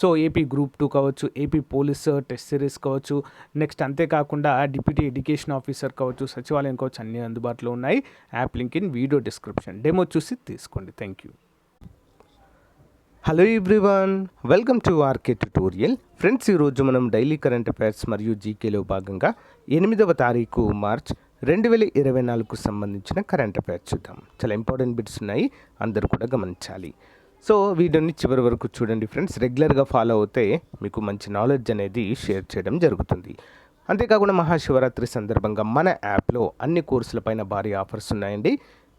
So AP group two కావచ్చు AP police test series కావచ్చు next అంతేకాకుండా డిప్యూటీ ఎడ్యుకేషన్ ఆఫీసర్ కావచ్చు సచివాలయం కావచ్చు అన్నీ అందుబాటులో ఉన్నాయి. App link in video description demo చూసి తీసుకోండి. Thank you hello everyone welcome to RK tutorial friends ఈరోజు మనం డైలీ కరెంట్ అఫైర్స్ మరియు జీకేలో భాగంగా ఎనిమిదవ తారీఖు మార్చ్ రెండు వేల ఇరవై నాలుగుకు సంబంధించిన కరెంట్ అఫైర్స్ చూద్దాం. చాలా ఇంపార్టెంట్ బిట్స్ ఉన్నాయి. అందరూ కూడా గమనించాలి. సో వీడియోని చివరి వరకు చూడండి ఫ్రెండ్స్. రెగ్యులర్గా ఫాలో అవుతే మీకు మంచి నాలెడ్జ్ అనేది షేర్ చేయడం జరుగుతుంది. అంతేకాకుండా మహాశివరాత్రి సందర్భంగా మన యాప్లో అన్ని కోర్సులపైన భారీ ఆఫర్స్ ఉన్నాయండి.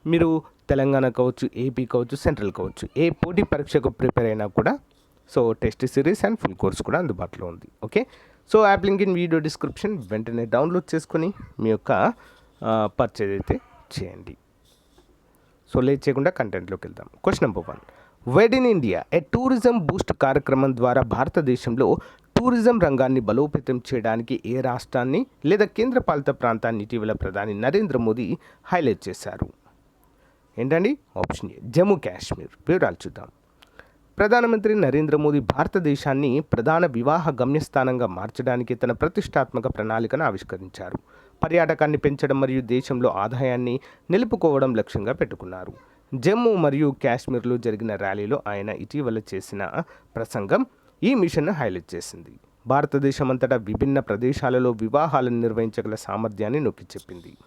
మీరు తెలంగాణ కావచ్చు ఏపీ కావచ్చు సెంట్రల్ కావచ్చు ఏ పోటీ పరీక్షకు ప్రిపేర్ అయినా కూడా so test series and full course కూడా అందుబాటులో ఉంది. Okay? So app link in video description. వెంటనే డౌన్లోడ్ చేసుకొని మీ యొక్క పర్చేజ్ అయితే చేయండి. సో లేట్ చేయకుండా కంటెంట్లోకి వెళ్దాం. Question number one. Wed in India a tourism boost కార్యక్రమం ద్వారా భారతదేశంలో టూరిజం రంగాన్ని బలోపేతం చేయడానికి ఏ రాష్ట్రాన్ని లేదా కేంద్రపాలిత ప్రాంతాన్ని ఇటీవల ప్రధాని నరేంద్ర మోదీ హైలైట్ చేశారు. ఏంటండి? ఆప్షన్ ఏ జమ్మూ కాశ్మీర్ వివరాలు చూద్దాం. ప్రధానమంత్రి నరేంద్ర మోదీ భారతదేశాన్ని ప్రధాన వివాహ గమ్యస్థానంగా మార్చడానికి తన ప్రతిష్టాత్మక ప్రణాళికను ఆవిష్కరించారు. పర్యాటకాన్ని పెంచడం మరియు దేశంలో ఆదాయాన్ని నిలుపుకోవడం లక్ష్యంగా పెట్టుకున్నారు. జమ్మూ మరియు కాశ్మీర్లో జరిగిన ర్యాలీలో ఆయన ఇటీవల చేసిన ప్రసంగం ఈ మిషన్ను హైలైట్ చేసింది. భారతదేశమంతటా విభిన్న ప్రదేశాలలో వివాహాలను నిర్వహించగల సామర్థ్యాన్ని నొక్కి చెప్పింది.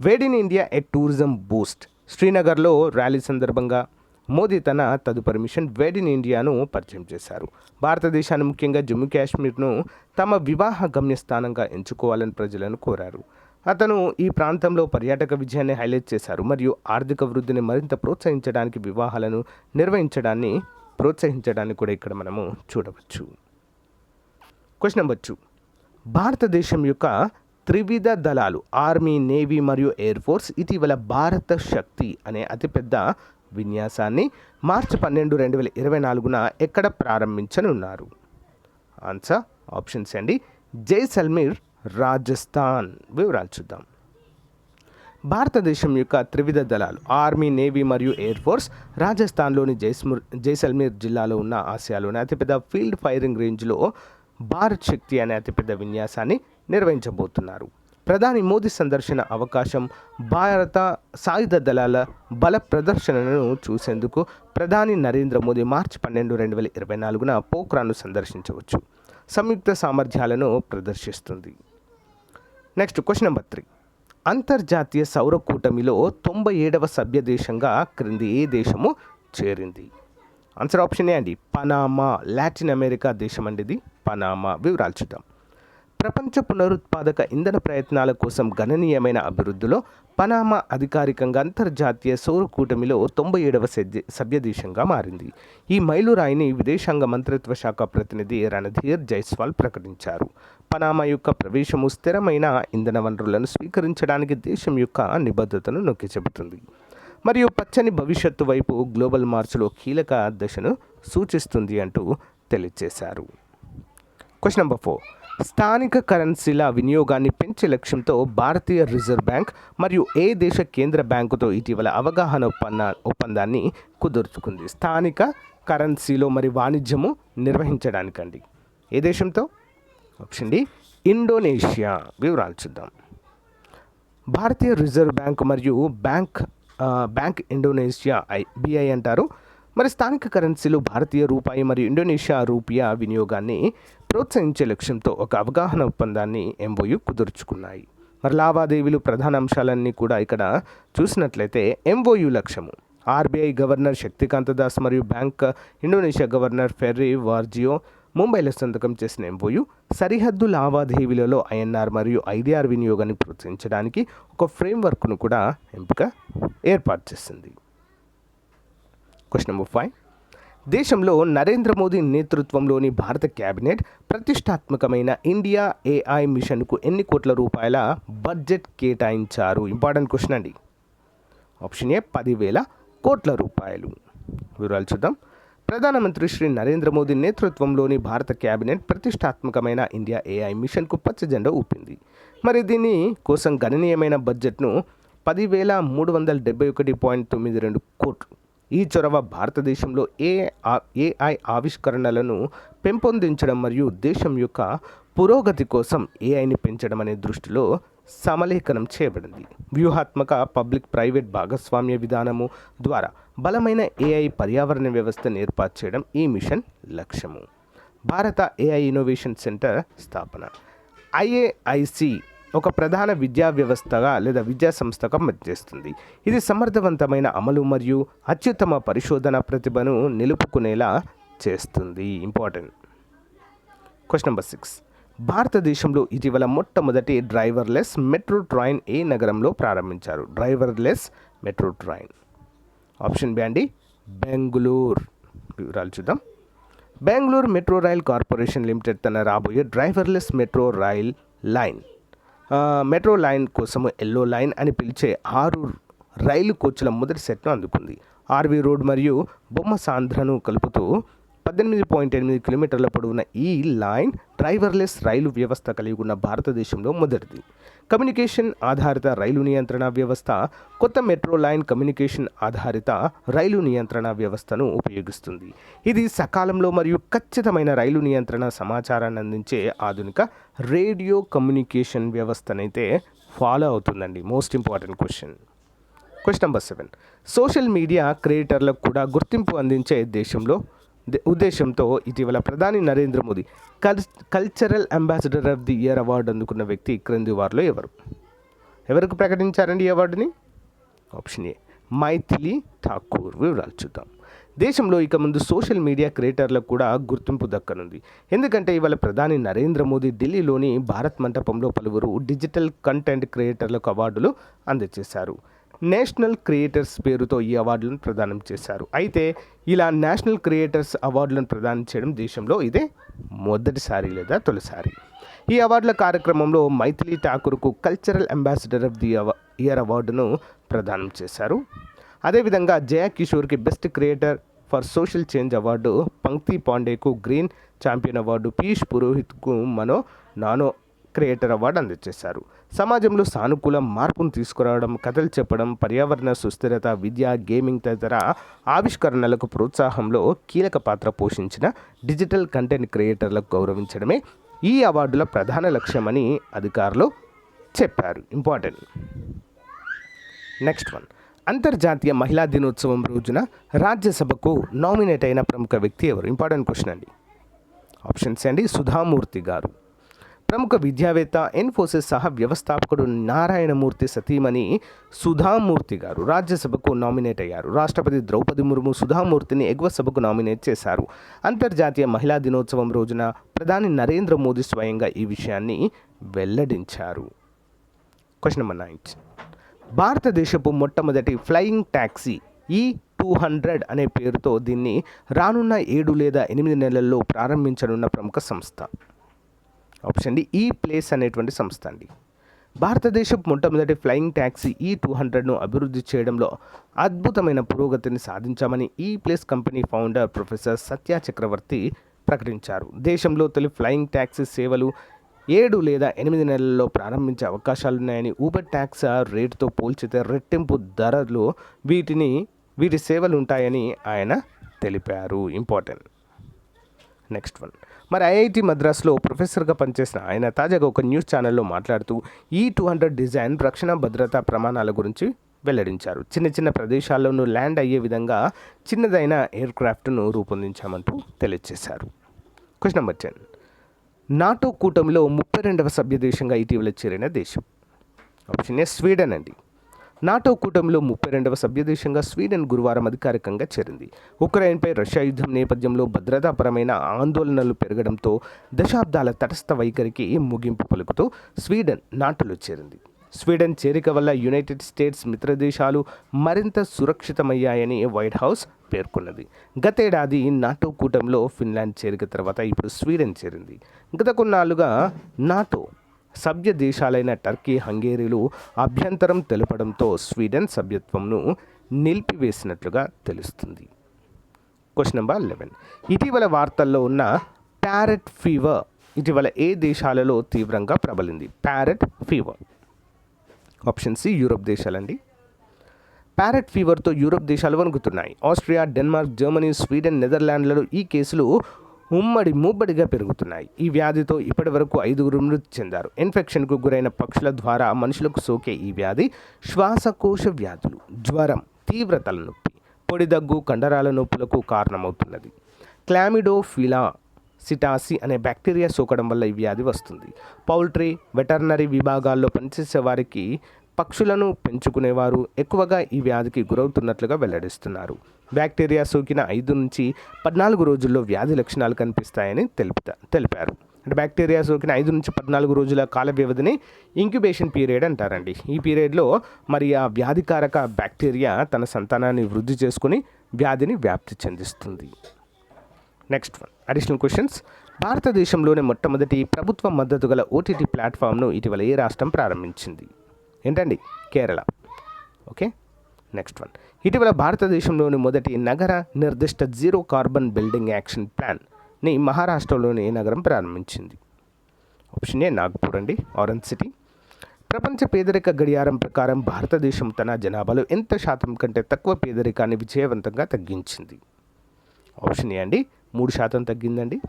Wed in India a tourism boost. శ్రీనగర్లో rally సందర్భంగా మోదీ తన తదుపరి మిషన్ వేడ్ ఇన్ ఇండియాను పరిచయం చేశారు. భారతదేశాన్ని ముఖ్యంగా జమ్మూ కాశ్మీర్ను తమ వివాహ గమ్యస్థానంగా ఎంచుకోవాలని ప్రజలను కోరారు. అతను ఈ ప్రాంతంలో పర్యాటక విజయాన్ని హైలైట్ చేశారు మరియు ఆర్థిక వృద్ధిని మరింత ప్రోత్సహించడానికి వివాహాలను నిర్వహించడాన్ని ప్రోత్సహించడాన్ని కూడా ఇక్కడ మనము చూడవచ్చు. క్వశ్చన్ నెంబర్ టూ భారతదేశం యొక్క త్రివిధ దళాలు ఆర్మీ నేవీ మరియు ఎయిర్ ఫోర్స్ ఇటీవల భారత శక్తి అనే అతిపెద్ద విన్యాసాన్ని మార్చి పన్నెండు రెండు వేల ఇరవై నాలుగున ఎక్కడ ప్రారంభించనున్నారు? ఆన్సర్ ఆప్షన్స్ అండి జైసల్మీర్ రాజస్థాన్. వివరాలు చూద్దాం. భారతదేశం యొక్క త్రివిధ దళాలు ఆర్మీ నేవీ మరియు ఎయిర్ ఫోర్స్ రాజస్థాన్లోని జైస్మూర్ జైసల్మీర్ జిల్లాలో ఉన్న ఆసియాలోని అతిపెద్ద ఫీల్డ్ ఫైరింగ్ రేంజ్లో భారత్ శక్తి అనే అతిపెద్ద విన్యాసాన్ని నిర్వహించబోతున్నారు. ప్రధాని మోదీ సందర్శన అవకాశం భారత సాయుధ దళాల బల ప్రదర్శనను చూసేందుకు ప్రధాని నరేంద్ర మోదీ మార్చి పన్నెండు రెండు వేల ఇరవై నాలుగున పోఖ్రాన్ను సందర్శించవచ్చు. సంయుక్త సామర్థ్యాలను ప్రదర్శిస్తుంది. నెక్స్ట్ క్వశ్చన్ నెంబర్ త్రీ అంతర్జాతీయ సౌర కూటమిలో తొంభై ఏడవ సభ్య దేశంగా క్రింది ఏ దేశము చేరింది. ఆన్సర్ ఆప్షన్ ఏ అండి. పనామా. లాటిన్ అమెరికా దేశం అండి ఇది. పనామా. వివరాలు చూద్దాం. ప్రపంచ పునరుత్పాదక ఇంధన ప్రయత్నాల కోసం గణనీయమైన అభివృద్ధిలో పనామా అధికారికంగా అంతర్జాతీయ సౌర కూటమిలో తొంభై ఏడవ సభ్యదేశంగా మారింది. ఈ మైలురాయిని విదేశాంగ మంత్రిత్వ శాఖ ప్రతినిధి రణధీర్ జైస్వాల్ ప్రకటించారు. పనామా యొక్క ప్రవేశము స్థిరమైన ఇంధన వనరులను స్వీకరించడానికి దేశం యొక్క నిబద్ధతను నొక్కి చెబుతుంది. మరియు పచ్చని భవిష్యత్తు వైపు గ్లోబల్ మార్చ్లో కీలక దశను సూచిస్తుంది అంటూ తెలియజేశారు. Question number four. స్థానిక కరెన్సీల వినియోగాన్ని పెంచే లక్ష్యంతో భారతీయ రిజర్వ్ బ్యాంక్ మరియు ఏ దేశ కేంద్ర బ్యాంకుతో ఇటీవల అవగాహన ఒప్పంద ఒప్పందాన్ని కుదుర్చుకుంది. స్థానిక కరెన్సీలో మరి వాణిజ్యము నిర్వహించడానికండి. ఏ దేశంతో? Option D Indonesia. వివరాలు చూద్దాం. భారతీయ రిజర్వ్ బ్యాంక్ మరియు bank bank Indonesia I BI అంటారు. మరి స్థానిక కరెన్సీలు భారతీయ రూపాయి మరియు ఇండోనేషియా రూపియా వినియోగాన్ని ప్రోత్సహించే లక్ష్యంతో ఒక అవగాహన ఒప్పందాన్ని ఎంఓయు కుదుర్చుకున్నాయి. మరి లావాదేవీలు ప్రధాన అంశాలన్నీ కూడా ఇక్కడ చూసినట్లయితే ఎంఓయు లక్ష్యము. ఆర్బీఐ గవర్నర్ శక్తికాంత దాస్ మరియు bank Indonesia governor Perry Warjiyo ముంబైలో సంతకం చేసిన ఎంఓయు సరిహద్దు లావాదేవీలలో ఐఎన్ఆర్ మరియు ఐడిఆర్ వినియోగాన్ని ప్రోత్సహించడానికి ఒక ఫ్రేమ్వర్క్ను కూడా ఎంపిక ఏర్పాటు చేసింది. Question number five. దేశంలో నరేంద్ర మోదీ నేతృత్వంలోని భారత కేబినెట్ ప్రతిష్టాత్మకమైన ఇండియా ఏఐ మిషన్కు ఎన్ని కోట్ల రూపాయల బడ్జెట్ కేటాయించారు? ఇంపార్టెంట్ క్వశ్చన్ అండి. ఆప్షన్ ఏ పదివేల కోట్ల రూపాయలు. వివరాలు చూద్దాం. ప్రధానమంత్రి శ్రీ నరేంద్ర మోదీ నేతృత్వంలోని భారత కేబినెట్ ప్రతిష్టాత్మకమైన ఇండియా ఏఐ మిషన్కు పచ్చ జెండా ఊపింది. మరి దీని కోసం గణనీయమైన బడ్జెట్ను పదివేల మూడు వందల డెబ్బై ఒకటి పాయింట్ తొమ్మిది రెండు కోట్లు ఈ చొరవ భారతదేశంలో ఏ ఏఐ ఆవిష్కరణలను పెంపొందించడం మరియు దేశం యొక్క పురోగతి కోసం ఏఐని పెంచడం అనే దృష్టిలో సమలేఖనం చేయబడింది. వ్యూహాత్మక పబ్లిక్ ప్రైవేట్ భాగస్వామ్య విధానము ద్వారా బలమైన ఏఐ పర్యావరణ వ్యవస్థను ఏర్పాటు చేయడం ఈ మిషన్ లక్ష్యము. భారత ఏఐ ఇన్నోవేషన్ సెంటర్ స్థాపన. ఐఏఐసి ఒక ప్రధాన విద్యా వ్యవస్థగా లేదా విద్యా సంస్థగా పనిచేస్తుంది. ఇది సమర్థవంతమైన అమలు మరియు అత్యుత్తమ పరిశోధన ప్రతిభను నిలుపుకునేలా చేస్తుంది. ఇంపార్టెంట్. Question number six. భారతదేశంలో ఇటీవల మొట్టమొదటి డ్రైవర్లెస్ మెట్రో ట్రైన్ ఏ నగరంలో ప్రారంభించారు? Driverless metro train. Option B అండి వివరాలు చూద్దాం. Bengaluru metro rail corporation limited తన రాబోయే driverless metro rail line. Metro line కోసము ఎల్లో లైన్ అని పిలిచే ఆరు రైలు కోచ్ల మొదటి సెట్ను అందుకుంది. ఆర్వీ రోడ్ మరియు బొమ్మ సాంధ్రను కలుపుతూ పద్దెనిమిది పాయింట్ ఎనిమిది కిలోమీటర్ల పొడవున ఈ లైన్ డ్రైవర్లెస్ రైలు వ్యవస్థ కలిగి ఉన్న భారతదేశంలో మొదటిది. కమ్యూనికేషన్ ఆధారిత రైలు నియంత్రణ వ్యవస్థ కొత్త మెట్రో లైన్ కమ్యూనికేషన్ ఆధారిత రైలు నియంత్రణ వ్యవస్థను ఉపయోగిస్తుంది. ఇది సకాలంలో మరియు ఖచ్చితమైన రైలు నియంత్రణ సమాచారాన్ని అందించే ఆధునిక రేడియో కమ్యూనికేషన్ వ్యవస్థనైతే ఫాలో అవుతుందండి. Most important question. Question number seven. Social media క్రియేటర్లకు కూడా గుర్తింపు అందించే దేశంలో ఉద్దేశంతో ఇటీవల ప్రధాని నరేంద్ర మోదీ కల్ cultural ambassador of the year award అందుకున్న వ్యక్తి క్రింది వారిలో ఎవరు? ఎవరికి ప్రకటించారండి ఈ అవార్డుని? Option A Maithili Thakur. వివరాలు చూద్దాం. దేశంలో ఇక ముందు సోషల్ మీడియా క్రియేటర్లకు కూడా గుర్తింపు దక్కనుంది. ఎందుకంటే ఇవాళ ప్రధాని నరేంద్ర మోదీ ఢిల్లీలోని భారత్ మంటపంలో పలువురు డిజిటల్ కంటెంట్ క్రియేటర్లకు అవార్డులు అందజేశారు. నేషనల్ క్రియేటర్స్ పేరుతో ఈ అవార్డులను ప్రదానం చేశారు. అయితే ఇలా నేషనల్ క్రియేటర్స్ అవార్డులను ప్రదానం చేయడం దేశంలో ఇదే మొదటిసారి లేదా తొలిసారి. ఈ అవార్డుల కార్యక్రమంలో మైథిలి ఠాకూర్కు కల్చరల్ అంబాసిడర్ ఆఫ్ ది అవ- ఇయర్ అవార్డును ప్రదానం చేశారు. అదేవిధంగా Jaya కిషోర్కి best creator for social change award Pankti పాండేకు green champion award Piyush పురోహిత్కు మనో నానో క్రియేటర్ అవార్డు అందజేశారు. సమాజంలో సానుకూల మార్పును తీసుకురావడం కథలు చెప్పడం పర్యావరణ సుస్థిరత విద్య గేమింగ్ తదితర ఆవిష్కరణలకు ప్రోత్సాహంలో కీలక పాత్ర పోషించిన డిజిటల్ కంటెంట్ క్రియేటర్లకు గౌరవించడమే ఈ అవార్డుల ప్రధాన లక్ష్యమని అధికారులు చెప్పారు. ఇంపార్టెంట్. Next one. అంతర్జాతీయ మహిళా దినోత్సవం రోజున రాజ్యసభకు నామినేట్ అయిన ప్రముఖ వ్యక్తి ఎవరు? ఇంపార్టెంట్ క్వశ్చన్ అండి. ఆప్షన్స్ అండి సుధామూర్తి గారు. ప్రముఖ విద్యావేత్త ఇన్ఫోసిస్ సహా వ్యవస్థాపకుడు నారాయణమూర్తి సతీమణి సుధామూర్తి గారు రాజ్యసభకు నామినేట్ అయ్యారు. రాష్ట్రపతి ద్రౌపది ముర్ము సుధామూర్తిని ఎగువ సభకు నామినేట్ చేశారు. అంతర్జాతీయ మహిళా దినోత్సవం రోజున ప్రధాని నరేంద్ర మోదీ స్వయంగా ఈ విషయాన్ని వెల్లడించారు. క్వశ్చన్ నెంబర్ నైన్ భారతదేశపు మొట్టమొదటి flying taxi E two hundred అనే పేరుతో దీన్ని రానున్న ఏడు లేదా ఎనిమిది నెలల్లో ప్రారంభించనున్న ప్రముఖ సంస్థ. ఆప్షన్ డి ఈ ప్లేస్ అనేటువంటి సంస్థ అండి. భారతదేశపు మొట్టమొదటి ఫ్లయింగ్ ట్యాక్సీ ఈ టూ హండ్రెడ్ను అభివృద్ధి చేయడంలో అద్భుతమైన పురోగతిని సాధించామని ePlane company founder professor Satya Chakravarthy ప్రకటించారు. దేశంలో తొలి ఫ్లయింగ్ ట్యాక్సీ సేవలు ఏడు లేదా ఎనిమిది నెలల్లో ప్రారంభించే అవకాశాలున్నాయని ఊబర్ ట్యాక్స్ రేటుతో పోల్చితే రెట్టింపు ధరలు వీటిని వీటి సేవలు ఉంటాయని ఆయన తెలిపారు. ఇంపార్టెంట్. Next one. మరి ఐఐటి మద్రాస్లో ప్రొఫెసర్గా పనిచేసిన ఆయన తాజాగా ఒక న్యూస్ ఛానల్లో మాట్లాడుతూ ఈ టూ హండ్రెడ్ డిజైన్ రక్షణ భద్రతా ప్రమాణాల గురించి వెల్లడించారు. చిన్న చిన్న ప్రదేశాల్లోనూ ల్యాండ్ అయ్యే విధంగా చిన్నదైన ఎయిర్ క్రాఫ్ట్ను రూపొందించామంటూ తెలియజేశారు. Question number ten. నాటో కూటమిలో ముప్పై రెండవ సభ్య దేశంగా ఇటీవల చేరిన దేశం. ఆప్షన్ ఏ స్వీడన్ అండి. నాటో కూటమిలో ముప్పై రెండవ సభ్యదేశంగా స్వీడన్ గురువారం అధికారికంగా చేరింది. ఉక్రెయిన్పై రష్యా యుద్ధం నేపథ్యంలో భద్రతాపరమైన ఆందోళనలు పెరగడంతో దశాబ్దాల తటస్థ వైఖరికి ముగింపు పలుకుతూ స్వీడన్ నాటోలో చేరింది. స్వీడన్ చేరిక వల్ల యునైటెడ్ స్టేట్స్ మిత్రదేశాలు మరింత సురక్షితమయ్యాయని వైట్ హౌస్ పేర్కొన్నది. గతేడాది నాటో కూటమిలో ఫిన్లాండ్ చేరిక తర్వాత ఇప్పుడు స్వీడన్ చేరింది. గత కొన్నాళ్ళుగా నాటో సభ్య దేశాలైన టర్కీ హంగేరీలు అభ్యంతరం తెలపడంతో స్వీడన్ సభ్యత్వంను నిలిపివేసినట్లుగా తెలుస్తుంది. క్వశ్చన్ నెంబర్ లెవెన్ ఇటీవల వార్తల్లో ఉన్న ప్యారెట్ ఫీవర్ ఇటీవల ఏ దేశాలలో తీవ్రంగా ప్రబలింది? Parrot fever. Option C Europe దేశాలండి. Parrot ఫీవర్తో యూరప్ దేశాలు వణుకుతున్నాయి. ఆస్ట్రియా డెన్మార్క్ జర్మనీ స్వీడన్ నెదర్లాండ్లలో ఈ కేసులు ఉమ్మడి ముమ్మడిగా పెరుగుతున్నాయి. ఈ వ్యాధితో ఇప్పటి వరకు ఐదుగురు మృతి చెందారు. ఇన్ఫెక్షన్కు గురైన పక్షుల ద్వారా మనుషులకు సోకే ఈ వ్యాధి శ్వాసకోశ వ్యాధులు జ్వరం తీవ్రతల నొప్పి పొడి దగ్గు కండరాల నొప్పులకు కారణమవుతున్నది. క్లామిడోఫిలా సిటాసి అనే బ్యాక్టీరియా సోకడం వల్ల ఈ వ్యాధి వస్తుంది. పౌల్ట్రీ వెటర్నరీ విభాగాల్లో పనిచేసే వారికి పక్షులను పెంచుకునేవారు ఎక్కువగా ఈ వ్యాధికి గురవుతున్నట్లుగా వెల్లడిస్తున్నారు. బ్యాక్టీరియా సోకిన ఐదు నుంచి పద్నాలుగు రోజుల్లో వ్యాధి లక్షణాలు కనిపిస్తాయని తెలుపుతా తెలిపారు. అంటే బ్యాక్టీరియా సోకిన ఐదు నుంచి పద్నాలుగు రోజుల కాల వ్యవధిని ఇంక్యుబేషన్ పీరియడ్ అంటారండి. ఈ పీరియడ్లో మరి ఆ వ్యాధికారక బ్యాక్టీరియా తన సంతానాన్ని వృద్ధి చేసుకుని వ్యాధిని వ్యాప్తి చెందిస్తుంది. Next one additional questions. భారతదేశంలోనే మొట్టమొదటి ప్రభుత్వ మద్దతు గల ఓటీటీ ప్లాట్ఫామ్ను ఇటీవల ఏ రాష్ట్రం ప్రారంభించింది? ఏంటండి? కేరళ. ఓకే? నెక్స్ట్ వన్ ఇటీవల భారతదేశంలోని మొదటి నగర నిర్దిష్ట జీరో కార్బన్ బిల్డింగ్ యాక్షన్ ప్లాన్ని మహారాష్ట్రలోని నగరం ప్రారంభించింది. ఆప్షన్ ఏ నాగ్పూర్ అండి. ఆరెంజ్ సిటీ ప్రపంచ పేదరిక గడియారం ప్రకారం భారతదేశం తన జనాభాలో ఎంత శాతం కంటే తక్కువ పేదరికాన్ని విజయవంతంగా తగ్గించింది. ఆప్షన్ ఏ అండి. మూడు శాతం తగ్గిందండి.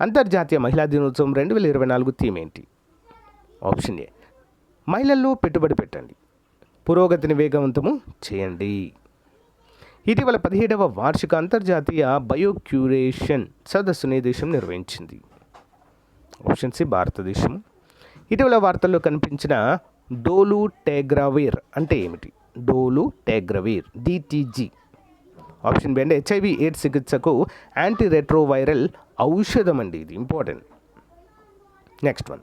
అంతర్జాతీయ మహిళా దినోత్సవం రెండు వేల ఇరవై నాలుగు థీమ్ ఏంటి? ఆప్షన్ ఏ మహిళల్లో పెట్టుబడి పెట్టండి. పురోగతిని వేగవంతము చేయండి. ఇటీవల పదిహేడవ వార్షిక అంతర్జాతీయ బయోక్యూరేషన్ సదస్సుని దేశం నిర్వహించింది. ఆప్షన్ సి భారతదేశం ఇటీవల వార్తల్లో కనిపించిన డోలు టేగ్రావీర్ అంటే ఏమిటి? Dolutegravir DTG option B అంటే హెచ్ఐవి ఎయిడ్స్ చికిత్సకు యాంటీ రెట్రోవైరల్ ఔషధం అండి ఇది ఇంపార్టెంట్. Next one.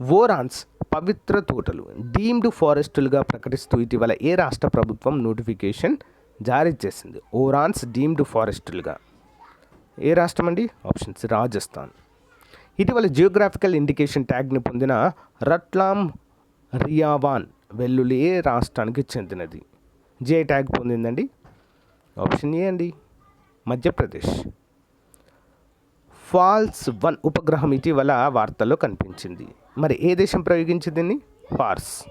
వోరాన్స్ పవిత్ర తోటలు డీమ్డ్ ఫారెస్టులుగా ప్రకటిస్తూ ఇటీవల ఏ రాష్ట్ర ప్రభుత్వం నోటిఫికేషన్ జారీ చేసింది? ఓరాన్స్ డీమ్డ్ ఫారెస్టులుగా. ఏ రాష్ట్రం అండి? ఆప్షన్స్ రాజస్థాన్. ఇటీవల జియోగ్రాఫికల్ ఇండికేషన్ ట్యాగ్ని పొందిన రట్లాం రియావాన్ వెల్లుల్లి ఏ రాష్ట్రానికి చెందినది? జే ట్యాగ్ పొందిందండి. ఆప్షన్ ఏ అండి మధ్యప్రదేశ్. ఫాల్స్ వన్ ఉపగ్రహం ఇటీవల వార్తల్లో కనిపించింది. మరి ఏ దేశం ప్రయోగించింది దీన్ని? ఫార్స్.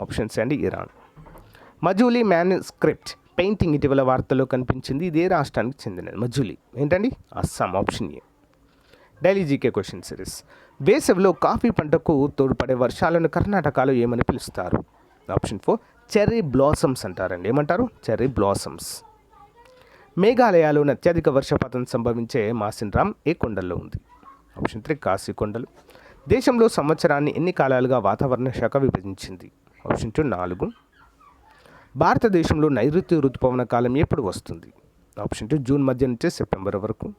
ఆప్షన్స్ అండి ఇరాన్. మజూలీ మ్యానుస్క్రిప్ట్ పెయింటింగ్ ఇటీవల వార్తల్లో కనిపించింది. ఇదే రాష్ట్రానికి చెందినది మజూలీ. ఏంటండి? Assam option A. Daily GK question series. వేసవిలో కాఫీ పంటకు తోడ్పడే వర్షాలను కర్ణాటకలో ఏమని పిలుస్తారు? ఆప్షన్ ఫోర్ చెర్రీ బ్లాసమ్స్ అంటారండి. ఏమంటారు? Cherry blossoms. మేఘాలయలోని అత్యధిక వర్షపాతం సంభవించే మాసిన్రామ్ ఏ కొండల్లో ఉంది? ఆప్షన్ త్రీ కాశీ కొండలు. దేశంలో సంవత్సరాన్ని ఎన్ని కాలాలుగా వాతావరణ శాఖ విభజించింది? ఆప్షన్ టూ నాలుగు. భారతదేశంలో నైరుతి ఋతుపవన కాలం ఎప్పుడు వస్తుంది? ఆప్షన్ టూ జూన్ మధ్య నుంచి సెప్టెంబర్ వరకు.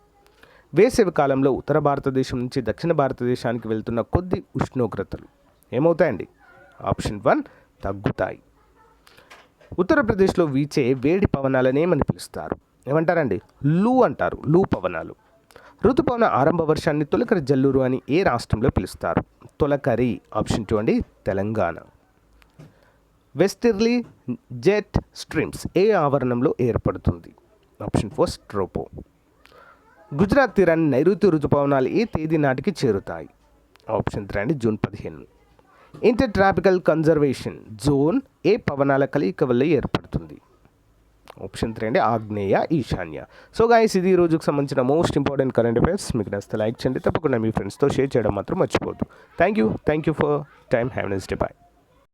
వేసవి కాలంలో ఉత్తర భారతదేశం నుంచి దక్షిణ భారతదేశానికి వెళ్తున్న కొద్ది ఉష్ణోగ్రతలు. ఏమవుతాయండి? ఆప్షన్ వన్ తగ్గుతాయి. ఉత్తరప్రదేశ్లో వీచే వేడి పవనాలనే ఏమని పిలుస్తారు. ఏమంటారండి? లూ అంటారు లూ పవనాలు. ఋతుపవన ఆరంభ వర్షాన్ని తొలకరి జల్లురు అని ఏ రాష్ట్రంలో పిలుస్తారు? తొలకరి ఆప్షన్ టూ అండి తెలంగాణ. వెస్టిర్లీ జెట్ స్ట్రీమ్స్ ఏ ఆవరణంలో ఏర్పడుతుంది? Option four స్ట్రోపో. గుజరాత్ తీరాన్ని నైరుతి ఋతుపవనాలు ఏ తేదీ నాటికి చేరుతాయి? ఆప్షన్ త్రీ అండి జూన్ పదిహేను. ఇంటర్ ట్రాపికల్ కన్జర్వేషన్ జోన్ ఏ పవనాల కలయిక వల్ల ఏర్పడుతుంది? ఆప్షన్ త్రీ అండి ఆగ్నేయ ఈశాన్య. సో గాయస్ ఇది ఈ రోజుకి సంబంధించిన మోస్ట్ ఇంపార్టెంట్ కరెంట్ అఫైర్స్ మీకు నచ్చితే లైక్ చేయండి తప్పకుండా మీ ఫ్రెండ్స్తో షేర్ చేయడం మాత్రం మర్చిపోవద్దు. Thank you thank you for time have nice day bye